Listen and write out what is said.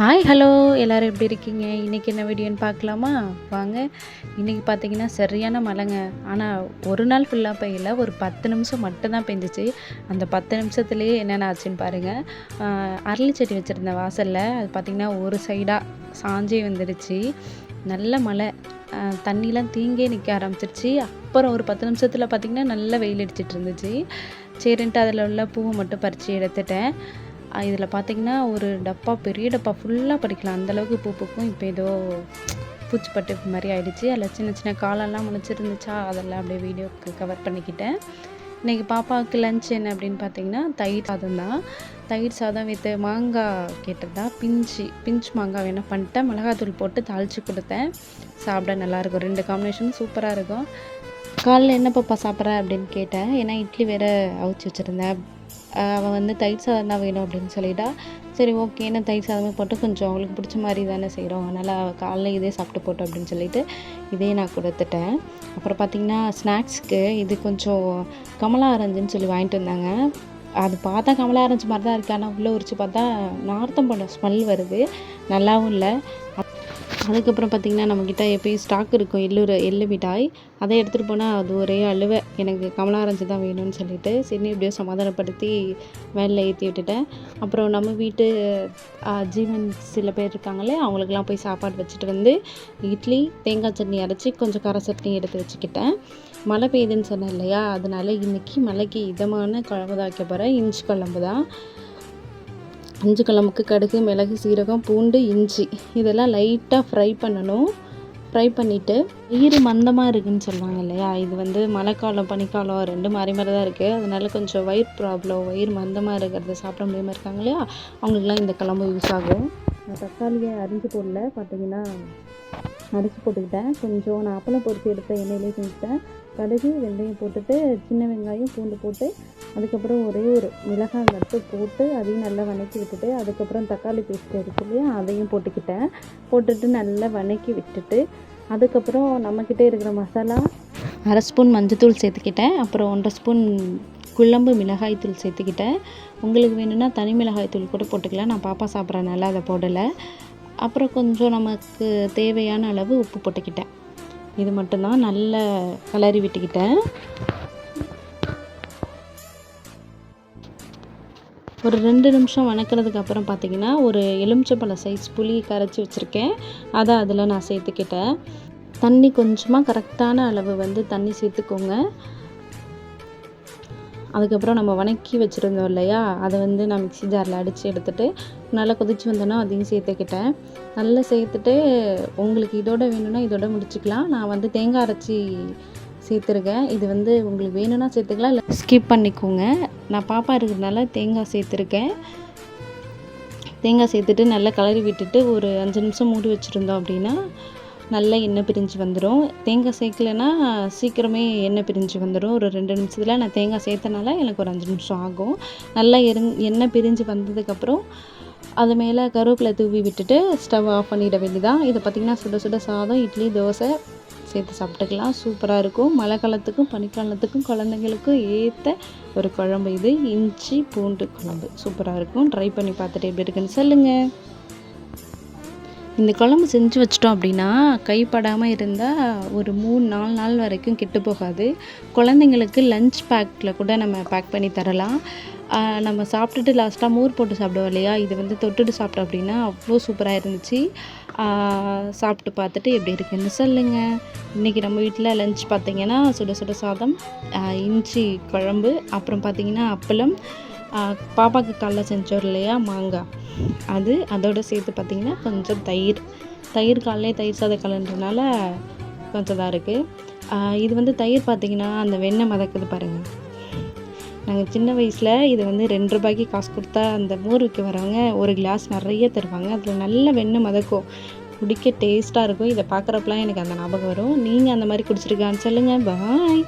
Hi hello எல்லோரும் எப்படி இருக்கீங்க? இன்றைக்கி என்ன வீடியோன்னு பார்க்கலாமா? வாங்க. இன்றைக்கி பார்த்தீங்கன்னா சரியான மழைங்க. ஆனால் ஒரு நாள் ஃபுல்லாக பெய்யல. ஒரு பத்து நிமிஷம் மட்டும்தான் பெஞ்சிச்சு. அந்த பத்து நிமிஷத்துலேயே என்னென்ன ஆச்சுன்னு பாருங்கள் அரளி செடி வச்சுருந்தேன் வாசலில் அது பார்த்திங்கன்னா ஒரு சைடாக சாஞ்சே வந்துடுச்சு நல்ல மழை. தண்ணிலாம் தீங்கே நிற்க ஆரம்பிச்சிருச்சு. அப்புறம் ஒரு பத்து நிமிஷத்தில் பார்த்திங்கன்னா நல்லா வெயில் அடிச்சிட்டு இருந்துச்சு. சரின்ட்டு அதில் உள்ள பூவை மட்டும் பறித்து எடுத்துட்டேன். இதில் பார்த்தீங்கன்னா ஒரு டப்பா பெரிய டப்பா ஃபுல்லாக பறிக்கலாம். அந்தளவுக்கு பூ பூக்கும் இப்போ ஏதோ பூச்சிப்பட்டு மாதிரி ஆயிடுச்சு. அதில் சின்ன சின்ன காலெல்லாம் முளைச்சிருந்துச்சா அதெல்லாம் அப்படியே வீடியோக்கு கவர் பண்ணிக்கிட்டேன். இன்றைக்கி பாப்பாவுக்கு லஞ்ச் என்ன அப்படின்னு பார்த்தீங்கன்னா தயிர் சாதம் தான். தயிர் சாதம் வித் மாங்காய் கேட்டதா பிஞ்சு பிஞ்சு மாங்காய் வேணால் பண்ணிட்டேன். மிளகாத்தூள் போட்டு தாளித்து கொடுத்தேன். சாப்பிட நல்லாயிருக்கும் ரெண்டு காம்பினேஷனும் சூப்பராக இருக்கும். காலையில் என்ன பாப்பா சாப்பிட்ற அப்படின்னு கேட்டேன். ஏன்னா இட்லி வேறு அவிச்சு வச்சுருந்தேன். அவள் வந்து தயிர் சாதம் தான் வேணும் அப்படின்னு சொல்லிட்டா. சரி ஓகே நான் தயிர் சாதமே போட்டு கொஞ்சம் அவங்களுக்கு பிடிச்ச மாதிரி தானே செய்கிறோம் அதனால் அவள் காலைல இதே சாப்பிட்டு போட்டோம் அப்படின்னு சொல்லிட்டு இதே நான் கொடுத்துட்டேன். அப்புறம் பார்த்திங்கன்னா ஸ்நாக்ஸ்க்கு இது கொஞ்சம் கமலா ஆரஞ்சுன்னு சொல்லி வாங்கிட்டு வந்தாங்க. அது பார்த்தா கமலா ஆரஞ்சு மாதிரி தான் இருக்குது ஆனால் உள்ளே உரிச்சு பார்த்தா நார்த்தம் நார்த்தம்பழம் ஸ்மெல் வருது. நல்லாவும் இல்லை. அதுக்கப்புறம் பார்த்திங்கன்னா நம்மக்கிட்ட எப்பயும் ஸ்டாக் இருக்கும். எள்ளூர் எள்ளு மிட்டாய். அதை எடுத்துகிட்டு போனால் அது ஒரே அழுவை. எனக்கு கமலா ஆரஞ்சு தான் வேணும்னு சொல்லிட்டு சரி எப்படியோ சமாதானப்படுத்தி வேனில் ஏற்றி விட்டுட்டேன். அப்புறம் நம்ம வீட்டு ஜீவன் சில பேர் இருக்காங்களே அவங்களுக்கெல்லாம் போய் சாப்பாடு வச்சுட்டு வந்து இட்லி தேங்காய் சட்னி அரைச்சி கொஞ்சம் கார சட்னி எடுத்து வச்சுக்கிட்டேன். மழை பெய்யுதுன்னு சொன்னேன் இல்லையா? அதனால இன்றைக்கி மழைக்கு இதமான குழம்பு தான் வைக்க போகிறேன் இஞ்சி குழம்பு தான். இஞ்சி குழம்புக்கு கடுகு மிளகு சீரகம் பூண்டு இஞ்சி. இதெல்லாம் லைட்டாக ஃப்ரை பண்ணணும். ஃப்ரை பண்ணிவிட்டு வயிறு மந்தமாக இருக்குதுன்னு சொல்லுவாங்க இல்லையா? இது வந்து மழைக்காலம் பனிக்காலம் ரெண்டு மாறி மாறி தான் இருக்குது அதனால கொஞ்சம் வயிறு ப்ராப்ளம் வயிறு மந்தமாக இருக்கிறத சாப்பிட முடியாமல் இருக்காங்க இல்லையா? அவங்களுக்குலாம் இந்த குழம்பு யூஸ் ஆகும். நான் தக்காளியை அரிஞ்சு போடல. பார்த்தீங்கன்னா அரிசி போட்டுக்கிட்டேன். கொஞ்சம் நான் அப்பளம் பொரிச்சு எடுத்த எண்ணெயிலே செஞ்சுட்டேன். கடுகு வெந்தயம் போட்டுட்டு சின்ன வெங்காயம் பூண்டு போட்டு அதுக்கப்புறம் ஒரே ஒரு மிளகாய் மட்டும் போட்டு அதையும் நல்லா வணக்கி விட்டுட்டு அதுக்கப்புறம் தக்காளி பேஸ்ட் இருக்கு இல்லையா அதையும் போட்டுக்கிட்டேன். போட்டுட்டு நல்லா வதக்கி விட்டுட்டு அதுக்கப்புறம் நம்மக்கிட்டே இருக்கிற மசாலா அரை ஸ்பூன் மஞ்சத்தூள் சேர்த்துக்கிட்டேன். அப்புறம் ஒன்றரை ஸ்பூன் குழம்பு மிளகாய்த்தூள் சேர்த்துக்கிட்டேன். உங்களுக்கு வேணும்னா தனி மிளகாய்த்தூள் கூட போட்டுக்கலாம். நான் பாப்பா சாப்பிட்றனால அதை போடலை. அப்புறம் கொஞ்சம் நமக்கு தேவையான அளவு உப்பு போட்டுக்கிட்டேன். இது மட்டும்தான் நல்ல கலரி விட்டுக்கிட்டேன். ஒரு ரெண்டு நிமிஷம் வணக்கிறதுக்கு அப்புறம் பார்த்தீங்கன்னா ஒரு எலுமிச்சப்பழம் சைஸ் புளி கரைச்சி வச்சுருக்கேன். அதை அதில் நான் சேர்த்துக்கிட்டேன். தண்ணி கொஞ்சமாக கரெக்டான அளவு வந்து தண்ணி சேர்த்துக்கோங்க. அதுக்கப்புறம் நம்ம வணக்கி வச்சுருந்தோம் இல்லையா? அதை வந்து நான் மிக்ஸி ஜாரில் அடித்து எடுத்துகிட்டு நல்லா கொதிச்சு வந்தோன்னா அதையும் சேர்த்துக்கிட்டேன். நல்லா சேர்த்துட்டு உங்களுக்கு இதோட வேணும்னா இதோட முடிச்சுக்கலாம். நான் வந்து தேங்காய் அரைச்சி சேர்த்துருக்கேன். இது வந்து உங்களுக்கு வேணும்னா சேர்த்துக்கலாம் இல்லை ஸ்கிப் பண்ணிக்கோங்க. நான் பாப்பா இருக்கிறதுனால தேங்காய் சேர்த்துருக்கேன். தேங்காய் சேர்த்துட்டு நல்லா கலரி விட்டுட்டு ஒரு அஞ்சு நிமிஷம் மூடி வச்சுருந்தோம் அப்படின்னா நல்லா எண்ணெய் பிரிஞ்சு வந்துடும் தேங்காய் சேர்க்கலைன்னா சீக்கிரமே எண்ணெய் பிரிஞ்சு வந்துடும் ஒரு ரெண்டு நிமிஷத்தில் நான் தேங்காய் சேர்த்தனால எனக்கு ஒரு அஞ்சு நிமிஷம் ஆகும். நல்லா எருங் எண்ணெய் பிரிஞ்சு வந்ததுக்கப்புறம் அது மேலே கருவேப்பிலை தூவி விட்டுட்டு ஸ்டவ் ஆஃப் பண்ணிட வேண்டியதான் இதை பார்த்திங்கன்னா சுட சுட சாதம் இட்லி தோசை சேர்த்து சாப்பிட்டுக்கலாம். சூப்பராக இருக்கும். மழை காலத்துக்கும் பனிக்காலத்துக்கும் குழந்தைங்களுக்கும் ஏற்ற ஒரு குழம்பு இது. இஞ்சி பூண்டு குழம்பு. சூப்பராக இருக்கும். ட்ரை பண்ணி பார்த்துட்டு எப்படி இருக்குன்னு சொல்லுங்கள் இந்த குழம்பு செஞ்சு வச்சிட்டோம் அப்படின்னா கைப்படாமல் இருந்தால் ஒரு மூணு நாலு நாள் வரைக்கும் கெட்டு போகாது. குழந்தைங்களுக்கு லஞ்ச் பேக்கில் கூட நம்ம பேக் பண்ணி தரலாம். நம்ம சாப்பிட்டுட்டு லாஸ்ட்டாக மோர் போட்டு சாப்பிடுவோம் இல்லையா? இது வந்து தொட்டுட்டு சாப்பிட்டோம் அப்படின்னா அவ்வளோ சூப்பராக இருந்துச்சு. சாப்பிட்டு பார்த்துட்டு எப்படி இருக்குன்னு சொல்லுங்கள் இன்றைக்கி நம்ம வீட்டில் லஞ்ச் பார்த்திங்கன்னா சுட சுட சாதம் இஞ்சி குழம்பு அப்புறம் பார்த்தீங்கன்னா அப்பளம் பாப்பாக்கு காலைல செஞ்சோம் இல்லையா மாங்காய். அது அதோடு சேர்த்து பார்த்திங்கன்னா கொஞ்சம் தயிர். தயிர் காலையிலே தயிர் சாதம் கலன்றனால கொஞ்சம் தான் இருக்குது இது வந்து தயிர் பார்த்திங்கன்னா அந்த வெண்ணெய் மதக்குது பாருங்கள் நாங்கள் சின்ன வயசில் இது வந்து ரெண்டு ரூபாய்க்கு காசு கொடுத்தா அந்த மோர் விற்க வரவங்க ஒரு கிளாஸ் நிறைய தருவாங்க. அதில் நல்ல வெண்ணெய் மதக்கும். குடிக்க டேஸ்ட்டாக இருக்கும். இதை பார்க்குறப்பெல்லாம் எனக்கு அந்த ஞாபகம் வரும். நீங்கள் அந்த மாதிரி குடிச்சிருக்கான்னு சொல்லுங்கள் பாய்